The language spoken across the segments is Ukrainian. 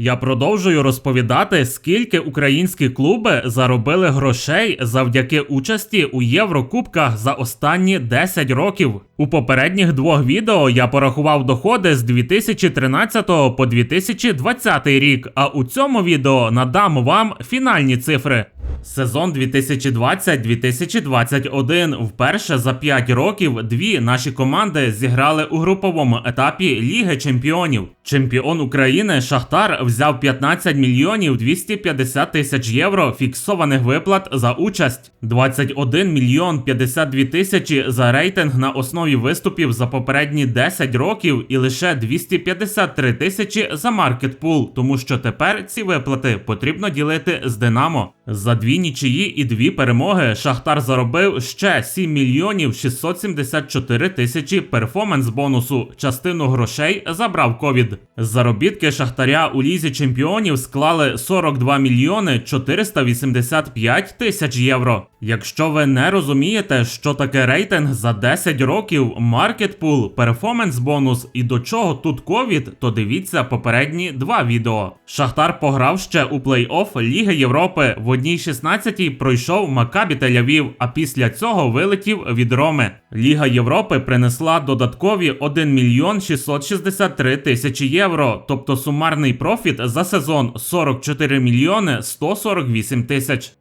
Я продовжую розповідати, скільки українські клуби заробили грошей завдяки участі у Єврокубках за останні 10 років. У попередніх двох відео я порахував доходи з 2013 по 2020 рік, а у цьому відео надам вам фінальні цифри. Сезон 2020-2021 вперше за 5 років дві наші команди зіграли у груповому етапі Ліги Чемпіонів. Чемпіон України Шахтар взяв 15 мільйонів 250 тисяч євро фіксованих виплат за участь, 21 мільйон 52 тисячі за рейтинг на основі виступів за попередні 10 років і лише 253 тисячі за маркетпул, тому що тепер ці виплати потрібно ділити з Динамо. За дві нічиї і дві перемоги Шахтар заробив ще 7 мільйонів 674 тисячі перформанс бонусу. Частину грошей забрав ковід. Заробітки Шахтаря у лізі чемпіонів склали 42 мільйони 485 тисяч євро. Якщо ви не розумієте, що таке рейтинг за 10 років, маркетпул, перформанс бонус і до чого тут ковід, то дивіться попередні два відео. Шахтар пограв ще у плей-офф Ліги Європи. В одній 16-й пройшов Макабі Тель-Авів, а після цього вилетів від Роми. Ліга Європи принесла додаткові 1 мільйон 663 тисячі євро, тобто сумарний профіт за сезон 44 мільйони 148 тисяч.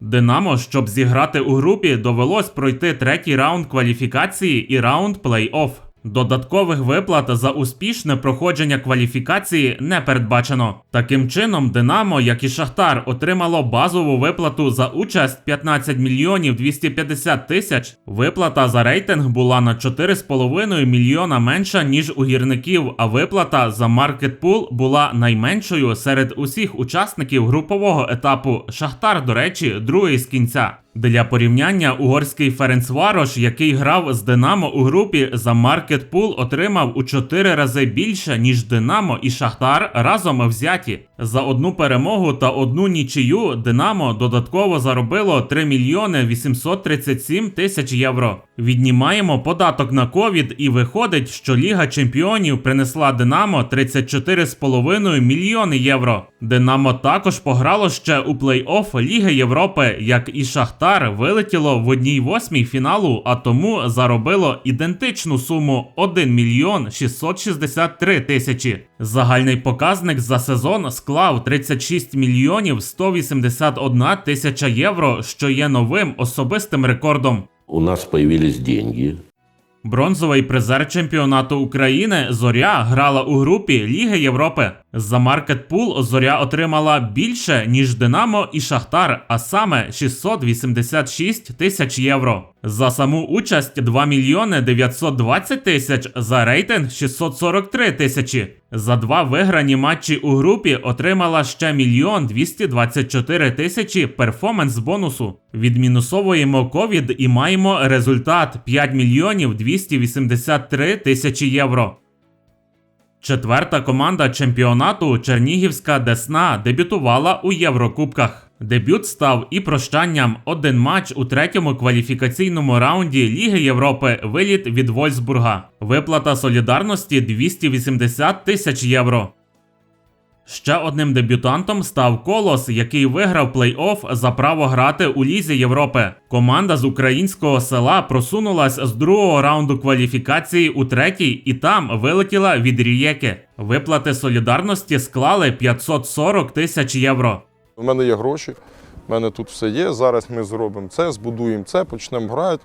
Динамо, щоб зіграти у групі, довелось пройти третій раунд кваліфікації і раунд плей-офф. Додаткових виплат за успішне проходження кваліфікації не передбачено. Таким чином, Динамо, як і Шахтар, отримало базову виплату за участь 15 мільйонів 250 тисяч. Виплата за рейтинг була на 4,5 мільйона менша ніж у гірників, а виплата за маркетпул була найменшою серед усіх учасників групового етапу. Шахтар, до речі, другий з кінця. Для порівняння угорський Ференцварош, який грав з Динамо у групі за маркетпул, отримав у 4 рази більше, ніж Динамо і Шахтар разом взяті. За одну перемогу та одну нічию Динамо додатково заробило 3 мільйони 837 тисяч євро. Віднімаємо податок на ковід і виходить, що Ліга Чемпіонів принесла Динамо 34,5 мільйони євро. Динамо також пограло ще у плей-офф Ліги Європи, як і Шахтар вилетіло в одній восьмій фіналу, а тому заробило ідентичну суму 1 мільйон 663 тисячі. Загальний показник за сезон склав 36 мільйонів 181 тисяча євро, що є новим особистим рекордом. У нас появились деньги. Бронзовий призер чемпіонату України Зоря грала у групі Ліги Європи. За маркетпул Зоря отримала більше ніж Динамо і Шахтар, а саме 686 тисяч євро. За саму участь 2 мільйони 920 тисяч, за рейтинг 643 тисячі. За два виграні матчі у групі отримала ще мільйон 224 тисячі перформанс бонусу. Відмінусовуємо ковід і маємо результат 5 мільйонів 283 тисячі євро. Четверта команда чемпіонату Чернігівська Десна дебютувала у Єврокубках. Дебют став і прощанням один матч у третьому кваліфікаційному раунді Ліги Європи. Виліт від Вольсбурга. Виплата солідарності 280 тисяч євро. Ще одним дебютантом став Колос, який виграв плей-офф за право грати у Лізі Європи. Команда з українського села просунулась з другого раунду кваліфікації у третій і там вилетіла від Рієки. Виплати солідарності склали 540 тисяч євро. У мене є гроші, в мене тут все є. Зараз ми зробимо це, збудуємо це, почнемо грати.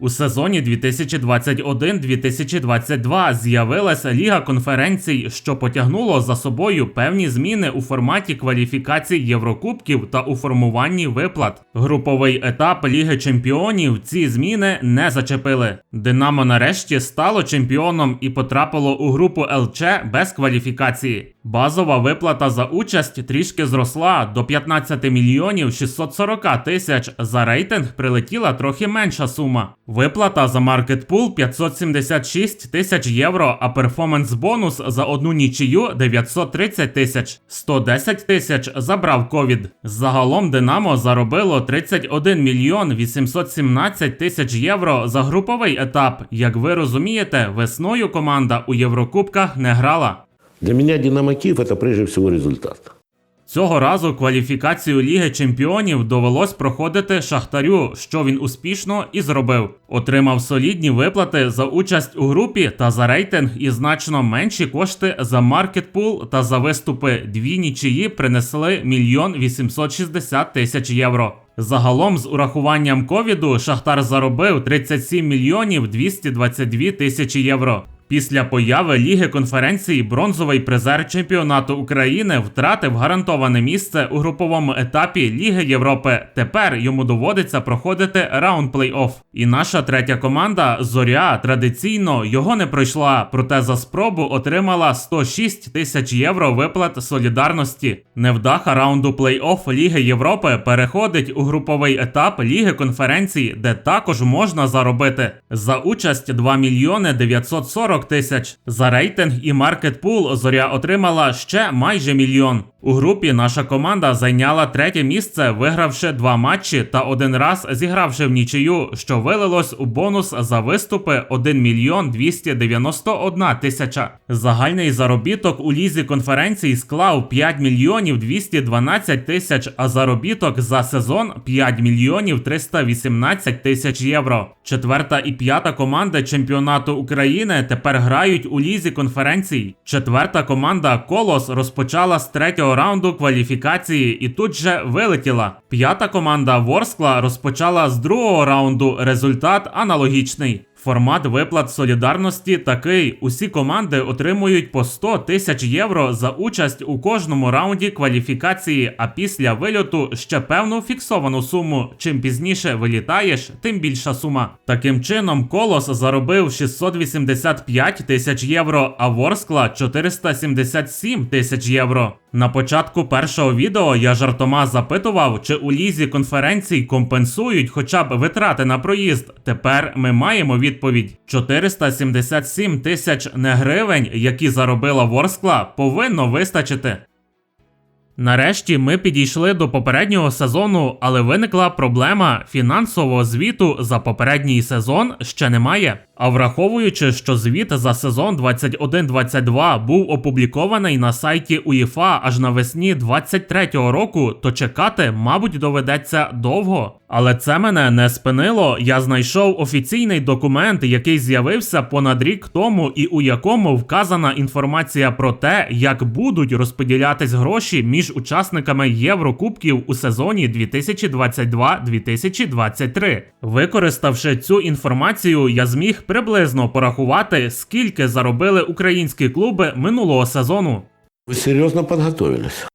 У сезоні 2021-2022 з'явилася Ліга конференцій, що потягнуло за собою певні зміни у форматі кваліфікацій Єврокубків та у формуванні виплат. Груповий етап Ліги Чемпіонів ці зміни не зачепили. Динамо нарешті стало чемпіоном і потрапило у групу ЛЧ без кваліфікації. Базова виплата за участь трішки зросла до 15 мільйонів 640 тисяч. За рейтинг прилетіла трохи менша сума. Виплата за маркетпул 576 тисяч євро, а перформанс бонус за одну нічию 930 тисяч. 110 тисяч забрав ковід. Загалом Динамо заробило 31 мільйон 817 тисяч євро за груповий етап. Як ви розумієте, весною команда у Єврокубках не грала. Для меня «Динамо Киев» – это прежде всего результат. Цього разу кваліфікацію Ліги Чемпіонів довелось проходити Шахтарю, що він успішно і зробив. Отримав солідні виплати за участь у групі та за рейтинг і значно менші кошти за маркетпул та за виступи. Дві нічиї принесли мільйон 860 тисяч євро. Загалом з урахуванням ковіду Шахтар заробив 37 мільйонів 222 тисячі євро. Після появи Ліги конференції бронзовий призер чемпіонату України втратив гарантоване місце у груповому етапі Ліги Європи. Тепер йому доводиться проходити раунд плей-офф. І наша третя команда Зоря традиційно його не пройшла, проте за спробу отримала 106 тисяч євро виплат солідарності. Невдаха раунду плей-офф Ліги Європи переходить у груповий етап Ліги конференції, де також можна заробити за участь 2 мільйони 940 тисяч. За рейтинг і маркетпул зоря отримала ще майже мільйон. У групі наша команда зайняла третє місце, вигравши два матчі та один раз зігравши в нічию, що вилилось у бонус за виступи 1 мільйон 291 тисяча. Загальний заробіток у лізі конференції склав 5 мільйонів 212 тисяч, а заробіток за сезон 5 мільйонів 318 тисяч євро. Четверта і п'ята команда чемпіонату України тепер грають у лізі конференцій. Четверта команда Колос розпочала з третього раунду кваліфікації і тут же вилетіла. П'ята команда Ворскла розпочала з другого раунду. Результат аналогічний. Формат виплат солідарності такий: усі команди отримують по 100 тисяч євро за участь у кожному раунді кваліфікації, а після вильоту ще певну фіксовану суму. Чим пізніше вилітаєш, тим більша сума. Таким чином, Колос заробив 685 тисяч євро, а Ворскла 477 тисяч євро. На початку першого відео я жартома запитував, чи у лізі конференцій компенсують хоча б витрати на проїзд. Тепер ми маємо відповідь: 477 тисяч не гривень, які заробила Ворскла, повинно вистачити. Нарешті ми підійшли до попереднього сезону, але виникла проблема фінансового звіту за попередній сезон ще немає. А враховуючи, що звіт за сезон 21-22 був опублікований на сайті УЄФА аж навесні 23-го року, то чекати, мабуть, доведеться довго. Але це мене не спинило. Я знайшов офіційний документ, який з'явився понад рік тому, і у якому вказана інформація про те, як будуть розподілятись гроші між учасниками Єврокубків у сезоні 2022-2023. Використавши цю інформацію, я зміг приблизно порахувати, скільки заробили українські клуби минулого сезону. Ви серйозно подготовились.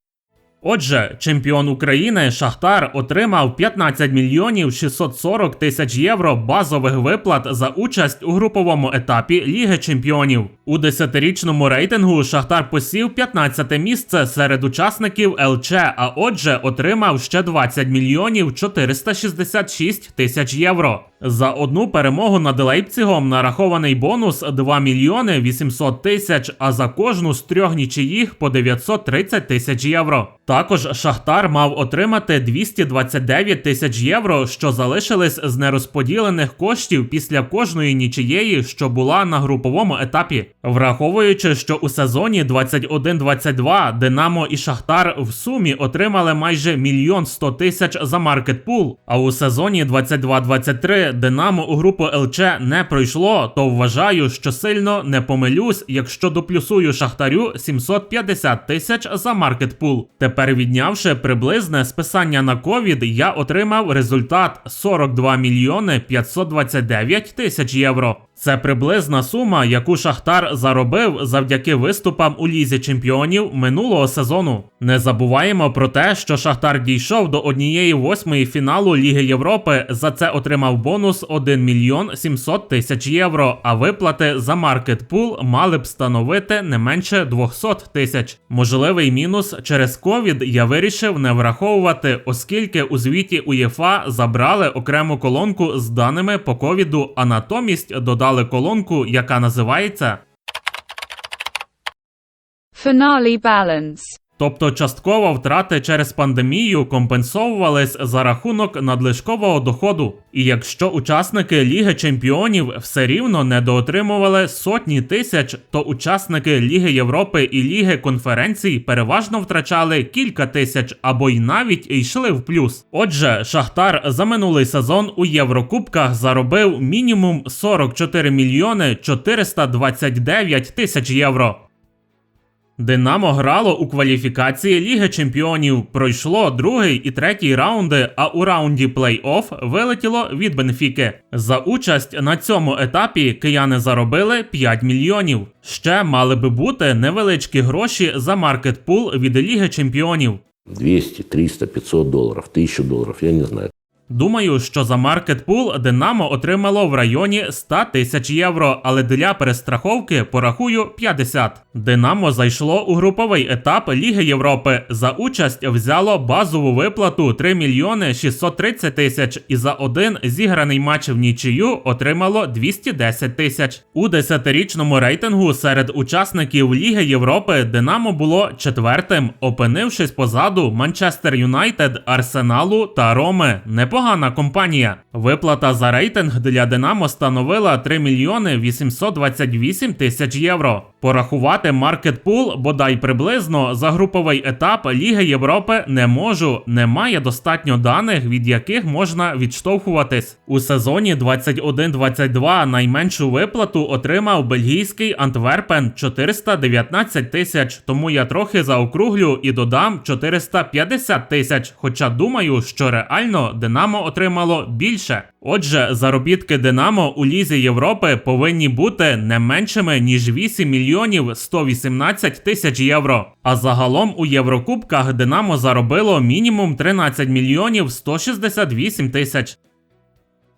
Отже, чемпіон України Шахтар отримав 15 мільйонів 640 тисяч євро базових виплат за участь у груповому етапі Ліги Чемпіонів. У десятирічному рейтингу Шахтар посів 15 місце серед учасників ЛЧ, а отже, отримав ще 20 мільйонів 466 тисяч євро. За одну перемогу над Лейпцигом нарахований бонус 2 мільйони 800 тисяч, а за кожну з трьох нічиїх по 930 тисяч євро. Також Шахтар мав отримати 229 тисяч євро, що залишились з нерозподілених коштів після кожної нічиєї, що була на груповому етапі. Враховуючи, що у сезоні 21-22 Динамо і Шахтар в сумі отримали майже мільйон 100 тисяч за маркетпул, а у сезоні 22-23 Динамо у групу ЛЧ не пройшло, то вважаю, що сильно не помилюсь, якщо доплюсую Шахтарю 750 тисяч за маркетпул. Тепер віднявши приблизне списання на ковід, я отримав результат 42 мільйони 529 тисяч євро. Це приблизна сума, яку Шахтар заробив завдяки виступам у лізі чемпіонів минулого сезону. Не забуваємо про те, що Шахтар дійшов до однієї восьмої фіналу Ліги Європи. За це отримав бонус 1 мільйон 700 тисяч євро. А виплати за маркетпул мали б становити не менше 200 тисяч. Можливий мінус через ковід я вирішив не враховувати, оскільки у звіті УЄФА забрали окрему колонку з даними по ковіду, а натомість додали колонку, яка називається Finale balance. Тобто частково втрати через пандемію компенсовувались за рахунок надлишкового доходу. І якщо учасники Ліги Чемпіонів все рівно недоотримували сотні тисяч, то учасники Ліги Європи і Ліги конференцій переважно втрачали кілька тисяч або й навіть йшли в плюс. Отже, Шахтар за минулий сезон у Єврокубках заробив мінімум 44 мільйони 429 тисяч євро. Динамо грало у кваліфікації Ліги Чемпіонів. Пройшло другий і третій раунди, а у раунді плей-офф вилетіло від Бенфіки. За участь на цьому етапі кияни заробили 5 мільйонів. Ще мали би бути невеличкі гроші за маркетпул від Ліги Чемпіонів. 200, 300, 500 долларов, 1000 долларов, я не знаю. Думаю, що за маркетпул Динамо отримало в районі 100 тисяч євро, але для перестраховки порахую 50. Динамо зайшло у груповий етап Ліги Європи. За участь взяло базову виплату 3 мільйони 630 тисяч і за один зіграний матч в нічию отримало 210 тисяч. У десятирічному рейтингу серед учасників Ліги Європи Динамо було четвертим, опинившись позаду Манчестер Юнайтед, Арсеналу та Роми. Непогана компанія. Виплата за рейтинг для Динамо становила 3 мільйони 828 тисяч євро. Порахувати маркетпул бодай приблизно за груповий етап Ліги Європи не можу. Немає достатньо даних, від яких можна відштовхуватись. У сезоні 21-22 найменшу виплату отримав бельгійський Антверпен 419 тисяч. Тому я трохи заокруглю і додам 450 тисяч. Хоча думаю, що реально Динамо отримало більше. Отже, заробітки Динамо у Лізі Європи повинні бути не меншими ніж 8 мільйонів 118 тисяч євро. А загалом у Єврокубках Динамо заробило мінімум 13 мільйонів 168 тисяч.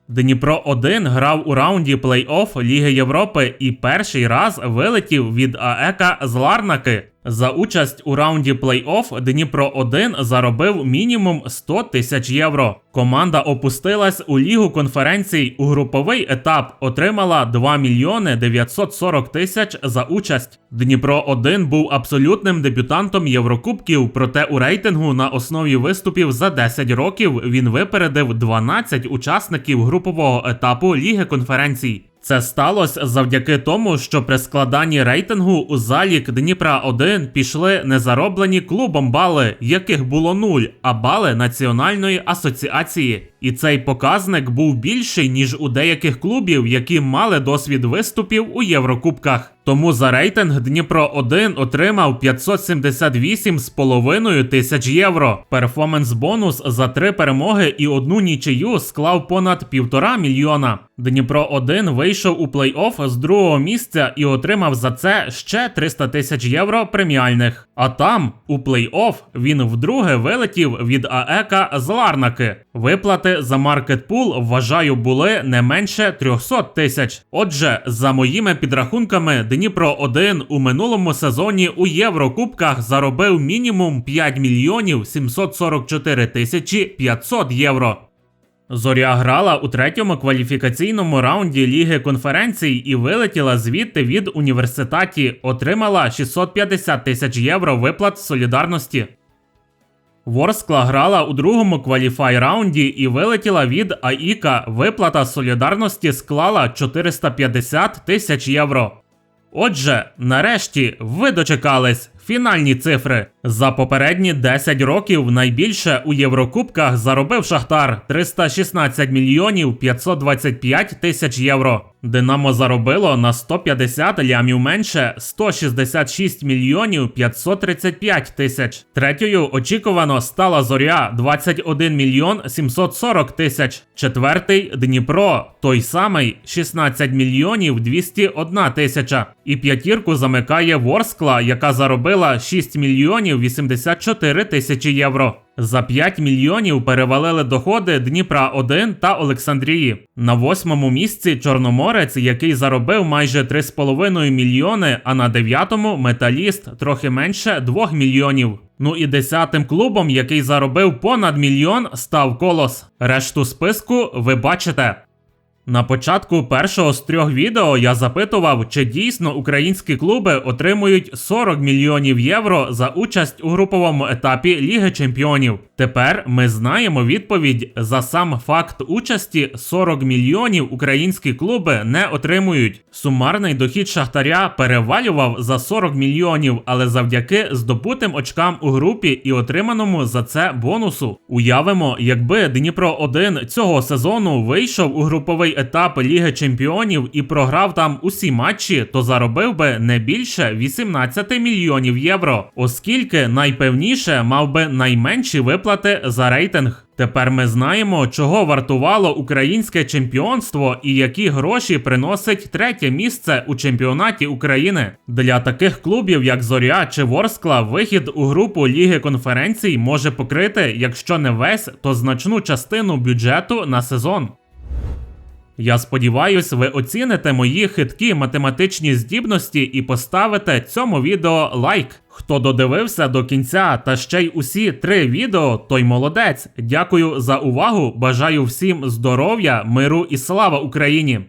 Дніпро 1 грав у раунді плей-офф Ліги Європи і перший раз вилетів від АЕКа з Ларнаки. За участь у раунді плей-офф Дніпро 1 заробив мінімум 100 тисяч євро. Команда опустилась у лігу конференцій у груповий етап, отримала 2 мільйони 940 тисяч за участь. Дніпро 1 був абсолютним дебютантом Єврокубків, проте у рейтингу на основі виступів за 10 років він випередив 12 учасників групового етапу Ліги конференцій. Це сталося завдяки тому, що при складанні рейтингу у залік Дніпра 1 пішли незароблені клубом бали, яких було нуль, а бали Національної асоціації. І цей показник був більший, ніж у деяких клубів, які мали досвід виступів у Єврокубках. Тому за рейтинг Дніпро 1 отримав 578,5 тисяч євро. Перформанс бонус за три перемоги і одну нічию склав понад півтора мільйона. Дніпро 1 вийшов у плей-офф з другого місця і отримав за це ще 300 тисяч євро преміальних. А там, у плей-офф, він вдруге вилетів від АЕКа з Ларнаки. Виплати за маркетпул, вважаю, були не менше 300 тисяч. Отже, за моїми підрахунками, Дніпро 1 у минулому сезоні у Єврокубках заробив мінімум 5 мільйонів 744 тисячі 500 євро. Зоря грала у третьому кваліфікаційному раунді Ліги конференцій і вилетіла звідти від університаті, отримала 650 тисяч євро виплат солідарності. Ворскла грала у другому кваліфай раунді і вилетіла від АІКа. Виплата солідарності склала 450 тисяч євро. Отже, нарешті ви дочекались фінальні цифри. За попередні 10 років найбільше у Єврокубках заробив Шахтар 316 мільйонів 525 тисяч євро. Динамо заробило на 150 лямів менше 166 мільйонів 535 тисяч. Третьою очікувано стала зоря 21 мільйон 740 тисяч. Четвертий Дніпро, той самий 16 мільйонів 201 тисяча. І п'ятірку замикає Ворскла, яка заробила 6 мільйонів 84 тисячі євро. За 5 мільйонів перевалили доходи Дніпра 1 та Олександрії. На восьмому місці Чорноморець, який заробив майже 3,5 мільйони, а на дев'ятому металіст трохи менше 2 мільйонів. Ну і десятим клубом, який заробив понад мільйон, став колос. Решту списку ви бачите. На початку першого з трьох відео я запитував, чи дійсно українські клуби отримують 40 мільйонів євро за участь у груповому етапі Ліги Чемпіонів. Тепер ми знаємо відповідь за сам факт участі 40 мільйонів українські клуби не отримують. Сумарний дохід Шахтаря перевалював за 40 мільйонів, але завдяки здобутим очкам у групі і отриманому за це бонусу. Уявимо, якби Дніпро 1 цього сезону вийшов у груповий етап Ліги Чемпіонів і програв там усі матчі, то заробив би не більше 18 мільйонів євро, оскільки найпевніше мав би найменші виплати за рейтинг. Тепер ми знаємо, чого вартувало українське чемпіонство і які гроші приносить третє місце у чемпіонаті України. Для таких клубів, як Зоря чи Ворскла, вихід у групу Ліги конференцій може покрити, якщо не весь, то значну частину бюджету на сезон. Я сподіваюсь, ви оціните мої хиткі математичні здібності і поставите цьому відео лайк. Хто додивився до кінця та ще й усі три відео, той молодець. Дякую за увагу. Бажаю всім здоров'я, миру і слава Україні!